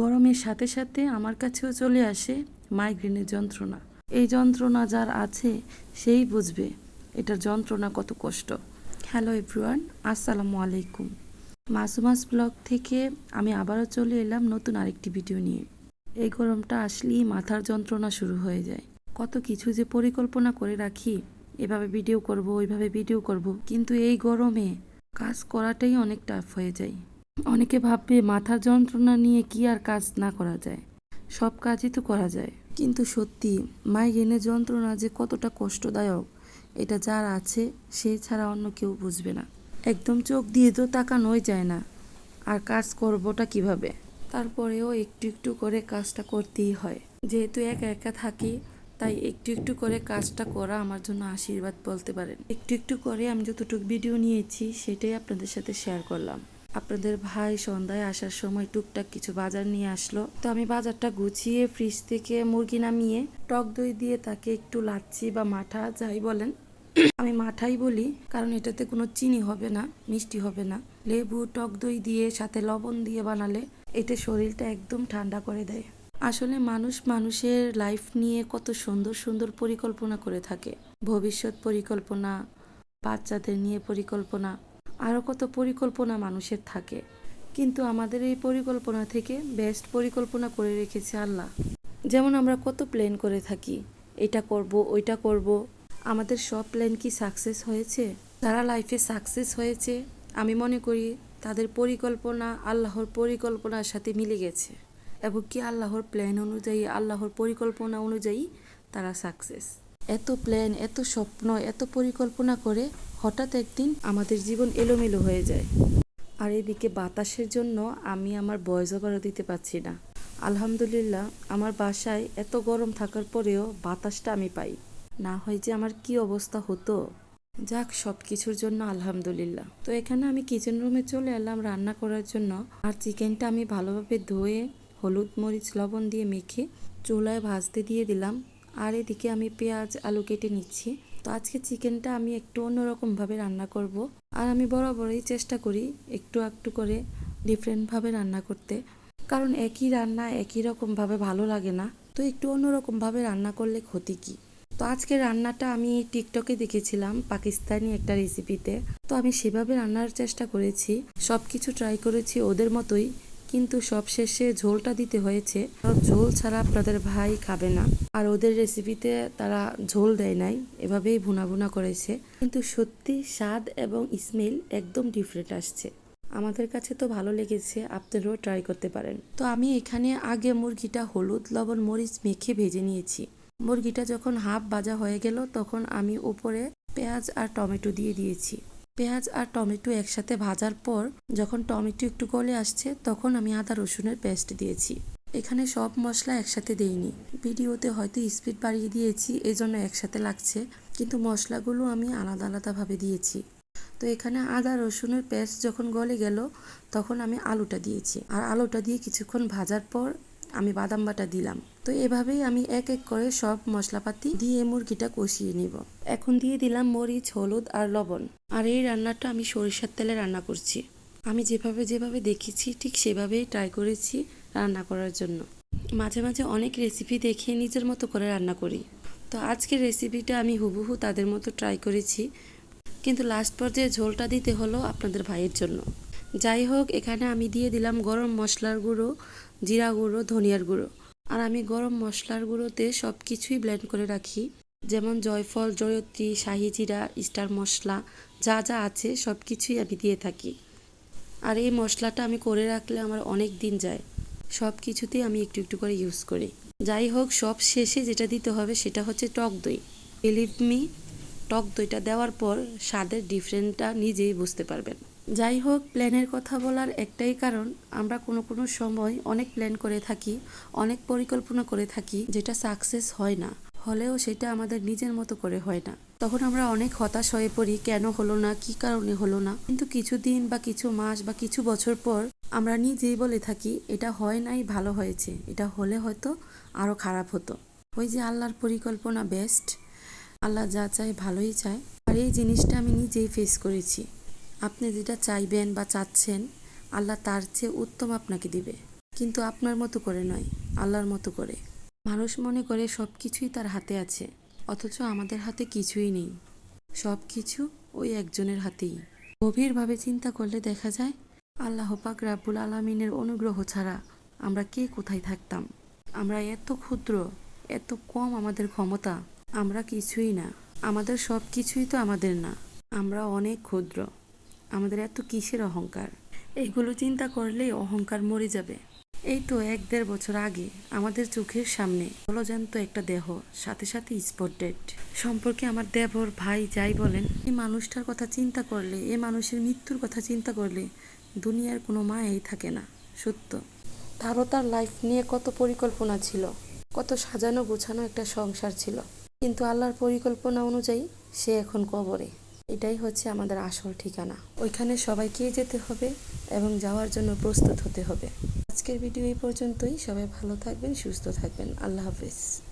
গরমের সাথে সাথে আমার কাছেও চলে আসে মাইগ্রেনের যন্ত্রণা। এই যন্ত্রণা যার আছে, সেই বুঝবে এটার যন্ত্রণা কত কষ্ট। হ্যালো এভরিওয়ান আসসালামু আলাইকুম। মাসুমাস ব্লগ থেকে আমি আবারও চলে এলাম নতুন আরেকটি ভিডিও নিয়ে। এই গরমটা আসলেই মাথার যন্ত্রণা শুরু হয়ে যায়। কত কিছু যে পরিকল্পনা করে রাখি, এভাবে ভিডিও করব, ওইভাবে ভিডিও করব, কিন্তু এই গরমে কাজ করাটাই অনেক টাফ হয়ে যায়। অনেকে ভাববে মাথার যন্ত্রণা নিয়ে কি আর কাজ না করা যায়। সব কাজই তো করা যায়। কিন্তু সত্যি মাইগ্রেনের যন্ত্রণা যে কতটা কষ্টদায়ক, এটা যার আছে সে ছাড়া অন্য কেউ বুঝবে না। একদম চোখ দিয়ে তো তাকানোই যায় না। আর কাজ করবোটা কীভাবে? তারপরেও একটু একটু করে কাজটা করতেই হয়। যেহেতু একা একা থাকি, তাই একটু একটু করে কাজটা করা আমার জন্য আশীর্বাদ বলতে পারেন। একটু একটু করে আমি যতটুকু ভিডিও নিয়েছি, সেটাই আপনাদের সাথে শেয়ার করলাম। আপনাদের ভাই সন্ধ্যায় আসার সময় টুকটাক কিছু বাজার নিয়ে আসলো। তো আমি বাজারটা গুছিয়ে ফ্রিজ থেকে মুরগি নামিয়ে টক দই দিয়ে তাকে একটু লাচ্ছি বা মাঠা যাই বলেন। আমি মাঠাই বলি, কারণ এটাতে কোনো চিনি হবে না, মিষ্টি হবে না। লেবু, টক দই দিয়ে সাথে লবণ দিয়ে বানালে এতে শরীরটা একদম ঠান্ডা করে দেয়। আসলে মানুষ মানুষের লাইফ নিয়ে কত সুন্দর সুন্দর পরিকল্পনা করে থাকে। ভবিষ্যৎ পরিকল্পনা, বাচ্চাদের নিয়ে পরিকল্পনা আরও কত পরিকল্পনা মানুষের থাকে। কিন্তু আমাদের এই পরিকল্পনা থেকে বেস্ট পরিকল্পনা করে রেখেছে আল্লাহ। যেমন আমরা কত প্ল্যান করে থাকি, এটা করব, ওইটা করব। আমাদের সব প্ল্যান কি সাকসেস হয়েছে? যারা লাইফে সাকসেস হয়েছে, আমি মনে করি তাদের পরিকল্পনা আল্লাহর পরিকল্পনার সাথে মিলে গেছে। এবং কি আল্লাহর প্ল্যান অনুযায়ী, আল্লাহর পরিকল্পনা অনুযায়ী তারা সাকসেস এত প্ল্যান এত স্বপ্ন, এত পরিকল্পনা করে হঠাৎ একদিন আমাদের জীবন এলোমেলো হয়ে যায়। আর এদিকে বাতাসের জন্য আমি আমার বয়স ওভারও দিতে পারছি না। আলহামদুলিল্লাহ, আমার বাসায় এত গরম থাকার পরেও বাতাসটা আমি পাই। না হয় যে আমার কি অবস্থা হতো। যাক সব কিছুর জন্য আলহামদুলিল্লাহ। তো এখানে আমি কিচেন রুমে চলে এলাম রান্না করার জন্য। আর চিকেনটা আমি ভালোভাবে ধুয়ে হলুদ মরিচ, লবণ দিয়ে মেখে চুলায় ভাজতে দিয়ে দিলাম। আর এদিকে আমি পেঁয়াজ, আলু কেটে নিচ্ছি। তো আজকে চিকেনটা আমি একটু অন্যরকমভাবে রান্না করব। আর আমি বরাবরই চেষ্টা করি একটু একটু করে ডিফারেন্টভাবে রান্না করতে। কারণ একই রান্না একই রকমভাবে ভালো লাগে না। তো একটু অন্যরকমভাবে রান্না করলে ক্ষতি কী? তো আজকে রান্নাটা আমি টিকটকে দেখেছিলাম পাকিস্তানি একটা রেসিপিতে। তো আমি সেভাবে রান্নার চেষ্টা করেছি। সব কিছু ট্রাই করেছি ওদের মতোই। কিন্তু সব শেষে ঝোলটা দিতে হয়েছে। ঝোল ছাড়া আপনাদের ভাই খাবে না। আর ওদের রেসিপিতে তারা ঝোল দেয় নাই। এভাবেই ভুনা ভুনা করেছে। কিন্তু সত্যি স্বাদ এবং স্মেল একদম ডিফারেন্ট আসছে। আমাদের কাছে তো ভালো লেগেছে। আপনারাও ট্রাই করতে পারেন। তো আমি এখানে আগে মুরগিটা হলুদ, লবণ, মরিচ মেখে ভেজে নিয়েছি। মুরগিটা যখন হাফ ভাজা হয়ে গেল, তখন আমি উপরে পেঁয়াজ আর টমেটো দিয়ে দিয়েছি। পেঁয়াজ আর টমেটো একসাথে ভাজার পর যখন টমেটো একটু গলে আসছে, তখন আমি আদা রসুনের পেস্ট দিয়েছি। এখানে সব মশলা একসাথে দেইনি। ভিডিওতে হয়তো স্পিড বাড়িয়ে দিয়েছি এই জন্য একসাথে লাগছে, কিন্তু মশলাগুলো আমি আলাদা আলাদাভাবে দিয়েছি। তো এখানে আদা রসুনের পেস্ট যখন গলে গেল, তখন আমি আলুটা দিয়েছি। আর আলুটা দিয়ে কিছুক্ষণ ভাজার পর আমি বাদাম বাটা দিলাম। তো এভাবেই আমি এক এক করে সব মশলাপাতি দিয়ে মুরগিটা কষিয়ে নিব। এখন দিয়ে দিলাম মরিচ, হলুদ আর লবণ। আর এই রান্নাটা আমি সরিষার তেলে রান্না করছি। আমি যেভাবে যেভাবে দেখেছি, ঠিক সেভাবেই ট্রাই করেছি রান্না করার জন্য। মাঝে মাঝে অনেক রেসিপি দেখে নিজের মতো করে রান্না করি। তো আজকের রেসিপিটা আমি হুবহু তাদের মতো ট্রাই করেছি। কিন্তু লাস্ট পর্যায়ে ঝোলটা দিতে হলো আপনাদের ভাইয়ের জন্য। যাই হোক এখানে আমি দিয়ে দিলাম গরম মশলার গুঁড়ো, জিরা গুঁড়ো, ধনিয়ার গুঁড়ো। আর আমি গরম মশলার গুঁড়োতে সব কিছুই ব্লেন্ড করে রাখি। যেমন জয়ফল, জয়ত্রী, শাহি জিরা, স্টার মশলা, যা যা আছে সব কিছুই আমি দিয়ে থাকি। আর এই মশলাটা আমি করে রাখলে আমার অনেক দিন যায়। সব কিছুতেই আমি একটু একটু করে ইউজ করি। যাই হোক সব শেষে যেটা দিতে হবে সেটা হচ্ছে টক দই। বিলিভ মি টক দইটা দেওয়ার পর স্বাদের ডিফারেন্টটা নিজেই বুঝতে পারবেন। যাই হোক প্ল্যানের কথা বলার একটাই কারণ, আমরা কোনো কোনো সময় অনেক প্ল্যান করে থাকি, অনেক পরিকল্পনা করে থাকি, যেটা সাকসেস হয় না। হলেও সেটা আমাদের নিজের মতো করে হয় না। তখন আমরা অনেক হতাশ হয়ে পড়ি, কেন হলো না, কি কারণে হলো না। কিন্তু কিছু দিন বা কিছু মাস বা কিছু বছর পর আমরা নিজেই বলে থাকি, এটা হয় নাই, ভালো হয়েছে। এটা হলে হয়তো আরও খারাপ হতো। ওই যে আল্লাহর পরিকল্পনা বেস্ট আল্লাহ যা চায় ভালোই চায়। আর এই জিনিসটা আমি নিজেই ফেস করেছি। আপনি যেটা চাইবেন বা চাচ্ছেন, আল্লাহ তার চেয়ে উত্তম আপনাকে দিবে। কিন্তু আপনার মতো করে নয়, আল্লাহর মতো করে। মানুষ মনে করে সব কিছুই তার হাতে আছে, অথচ আমাদের হাতে কিছুই নেই। সব কিছু ওই একজনের হাতেই। গভীরভাবে চিন্তা করলে দেখা যায়, আল্লাহ পাক রাব্বুল আলমিনের অনুগ্রহ ছাড়া আমরা কে কোথায় থাকতাম? আমরা এত ক্ষুদ্র, এত কম আমাদের ক্ষমতা, আমরা কিছুই না। আমাদের সব কিছুই তো আমাদের না। আমরা অনেক ক্ষুদ্র। আমাদের এত কিসের অহংকার? এইগুলো চিন্তা করলেই অহংকার মরে যাবে। এই তো এক দেড় বছর আগে আমাদের চোখের সামনে জলজান্ত একটা দেহ, সাথে সাথে স্পট ডেড সম্পর্কে আমার দেবর ভাই যাই বলেন, এই মানুষটার কথা চিন্তা করলে এ মানুষের মৃত্যুর কথা চিন্তা করলে দুনিয়ার কোনো মায়াই থাকে না, সত্য। তারও তার লাইফ নিয়ে কত পরিকল্পনা ছিল, কত সাজানো গোছানো একটা সংসার ছিল। কিন্তু আল্লাহর পরিকল্পনা অনুযায়ী সে এখন কবরে। এটাই হচ্ছে আমাদের আসল ঠিকানা। ওইখানে সবাইকে যেতে হবে এবং যাওয়ার জন্য প্রস্তুত হতে হবে। আজকের ভিডিও এই পর্যন্তই। সবাই ভালো থাকবেন, সুস্থ থাকবেন। আল্লাহ হাফেজ।